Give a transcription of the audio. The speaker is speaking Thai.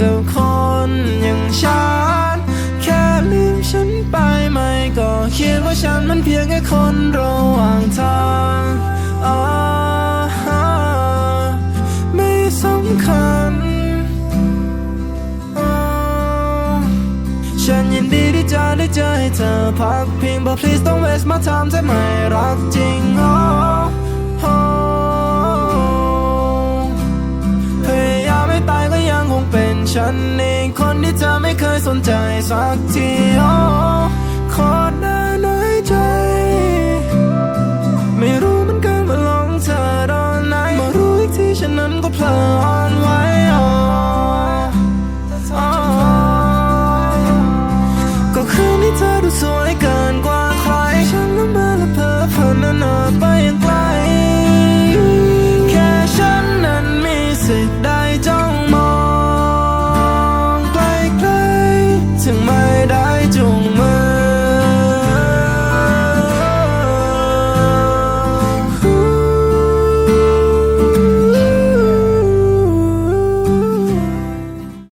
กับคนอย่างฉัน แค่ลืมฉันไปไหมก็คิดว่าฉันมันเพียงแค่คนระหว่างทางไม่สำคัญ ฉันยินดีที่จะได้เจอให้เธอพักพิง but please don't waste my time ถ้าไมรักจริง ฉันเองคนที่เธอไม่เคยสนใจสักทีโอ้ขอได้น้อยใจ ไม่รู้เหมันกันว่าหลงเธอตอนไหนมารู้อีกทีฉันนั้นก็เพลออ่อนไหว